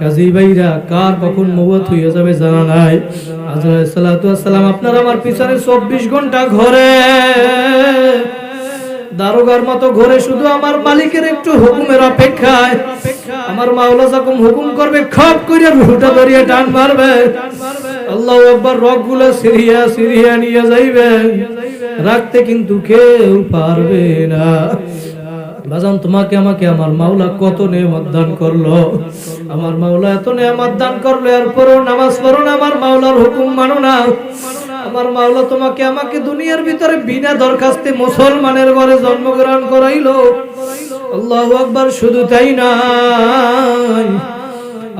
কাজী ভাইরা, কার কখন মৌত হইয়া যাবে জানা নাই। আসসালাম আপনার আমার পিছনে চব্বিশ ঘণ্টা ঘরে। দারোগার মতো ঘরে, শুধু আমার মালিকের একটু হুকুমের অপেক্ষায়। আমার মাওলা যখন হুকুম করবে, খপ করে রুহুটা ধরিয়ে টান মারবে। আল্লাহ একবার রকগুলো সিরিয়া সিরিয়া নিয়ে যাইবে। রাখতে কিন্তু কেউ পারবে না। বাজান, তোমাকে আমাকে আমার মাওলা কত নেমত দান করল। আমার মাওলা এত নেমত দান করল, এরপরও নামাজ পড়ো না, আমার মাওলার হুকুম মানো না। আমার মাওলা তোমাকে আমাকে দুনিয়ার ভিতরে বিনা দরখাস্তে মুসলমানের ঘরে জন্মগ্রহণ করাইলো। আল্লাহ আকবার, শুধু তাই নাই।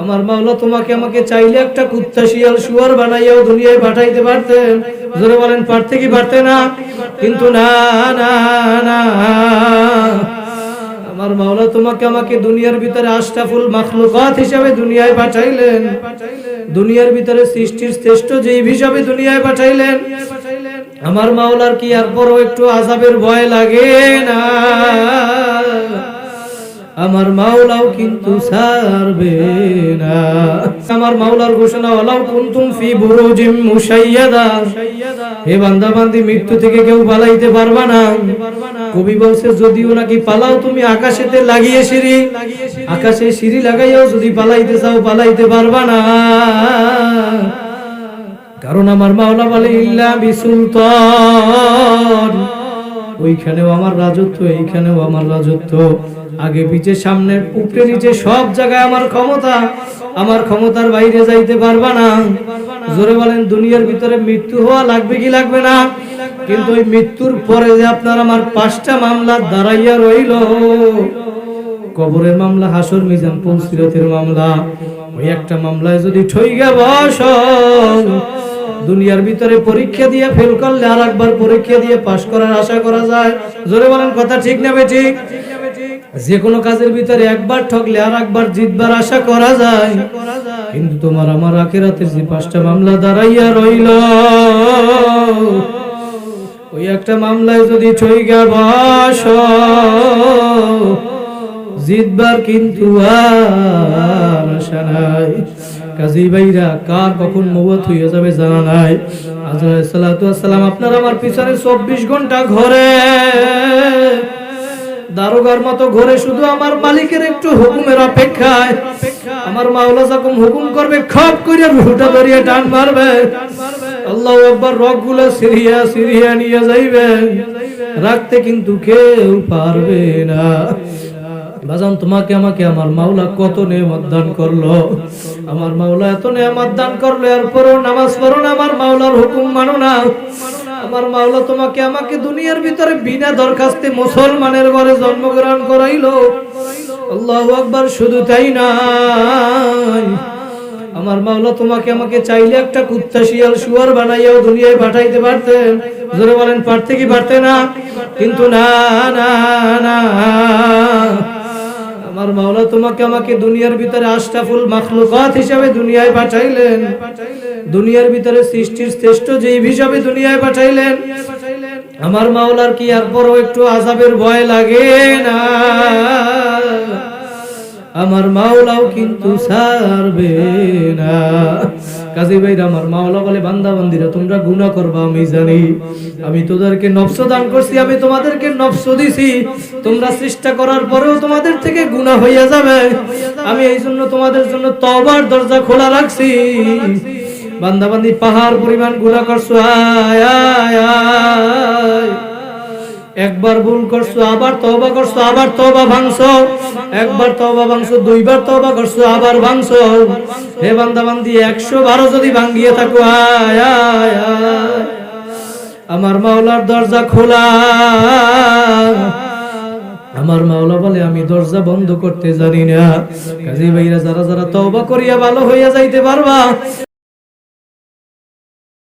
আমার মাওলা তোমাকে আমাকে চাইলে একটা কুত্তা, শিয়াল, শুয়ার বানাইয়াও দুনিয়ায় পাঠাইতে পারতেন। জোরে বলেন, পারতে কি পারতে না? কিন্তু না না না। আমার মাওলা তোমাকে আমাকে দুনিয়ার ভিতরে আশরাফুল মাখলুকাত হিসাবে দুনিয়ায় পাঠাইলেন। দুনিয়ার ভিতরে সৃষ্টির শ্রেষ্ঠ জীব হিসাবে দুনিয়ায় পাঠাইলেন। আমার মাওলার কি আর একটু আজাবের ভয় লাগে না? আমার মাওলাও কিন্তু ছাড়বে না। আমার মাওলার ঘোষণা ওলাও কুনতুম ফি বুরুজিম মুশাইয়াদা। হে বান্দা, বান্দি, মৃত্যু থেকে কেউ পালাইতে পারবা না। কবি বলছে, যদিও নাকি পালাও তুমি আকাশেতে লাগিয়ে সিঁড়ি, আকাশে সিঁড়ি লাগাইয়াও যদি পালাইতে চাও, পালাইতে পারবা না। কারণ আমার মাওলা বলে, ইল্লা বিসুলতান। ওইখানেও আমার রাজত্ব, এইখানেও আমার রাজত্ব। আগে পিছে সামনে, উপরে নিচে সব জায়গায় আমার ক্ষমতা। আমার ক্ষমতার বাইরে যাইতে পারবা না। জোরে বলেন, দুনিয়ার ভিতরে মৃত্যু হওয়া লাগবে কি লাগবে না? কিন্তু ওই মৃত্যুর পরে যে আপনার আমার পাঁচটা মামলা দাঁড়াইয়া রইল, কবরের মামলা, হাসর মিজান, পৌঁছিরতের মামলা, ওই একটা মামলায় যদি ঠইগা বস, দুনিয়ার ভিতরে পরীক্ষা দিয়ে ফেল করলে আর একবার পরীক্ষা দিয়ে পাশ করার আশা করা যায়। জোরে বলেন, কথা ঠিক না ঠিক যে কোনো কাজের ভিতরে একবার ঠকলে আর একবার জিতবার আশা করা যায়। কিন্তু তোমার আমার আখেরাতের যে পাঁচটা মামলা দাঁড়াইয়া রইল ওই একটা মামলায় যদি ঠইগা বস জিতবার কিন্তু আর আশা নাই। কাজী ভাইরা কার কখন মৌত হইয়া যাবে জানা নাই। আজ আসসালাম আপনার আমার পিছনে চব্বিশ ঘণ্টা ঘরে। দারোগার মতো ঘরে শুধু আমার মালিকের একটু হুকুমের অপেক্ষায়। আমার মাওলা যখন হুকুম করবে, খপ করে রুহুটা ধরিয়ে টান মারবে। আল্লাহ একবার রকগুলো সিরিয়া সিরিয়া নিয়ে যাইবে। রাখতে কিন্তু কেউ পারবে না। বাজান, তোমাকে আমাকে আমার মাওলা কত নেমত দান করল। আমার মাওলা এত নেমত দান করল, এরপরও নামাজ পড়ো না, আমার মাওলার হুকুম মানো না। আমার মাওলা তোমাকে আমাকে দুনিয়ার ভিতরে বিনা দরখাস্তে মুসলমানের ঘরে জন্মগ্রহণ করাইল। আল্লাহ আকবার, শুধু তাই নাই আমার মাওলা তোমাকে আমাকে চাইলে একটা কুত্তা শিয়াল শুয়ার বানাইয়াও দুনিয়ায় পাঠাইতে পারতেন। জোরে বলেন, পারতে কি পারতে না? কিন্তু না না না। তোমাকে আমাকে দুনিয়ার ভিতরে আশরাফুল মাখলুকাত হিসাবে দুনিয়ায় পাঠাইলেন। দুনিয়ার ভিতরে সৃষ্টির শ্রেষ্ঠ জীব হিসাবে দুনিয়ায় পাঠাইলেন। আমার মাওলার কি আর পরও একটু আজাবের ভয় লাগে না? আমার মাওলাও কিন্তু ছাড়বে না। কাজী ভাই আমার মাওলা বলে, বান্দা, বান্দিরা, তোমরা গুনাহ করবা, আমি জানি। আমি তোদেরকে নফস দান করছি, আমি তোমাদেরকে নফস দিছি। তোমরা চেষ্টা করার পরেও তোমাদের থেকে গুনাহ হইয়া যাবে। আমি এই জন্য তোমাদের জন্য তওবার দরজা খোলা রাখছি। বান্দা, বান্দি, পাহাড় পরিমাণ গুনাহ করছ। আয় আয় আয়। একবার ভুল করছ, আবার তওবা করছ, আবার তওবা ভাঙছো। একবার তওবা ভাঙছো, দুইবার তওবা করছ, আবার ভাঙছো। হে বান্দা বান্দি একশো বারো যদি ভাঙ্গিয়ে থাকো আমার মাওলার দরজা খোলা। আমার মাওলা বলে, আমি দরজা বন্ধ করতে জানি না। কাজী ভাইরা, যারা যারা তওবা করিয়া ভালো হইয়া যাইতে পারবা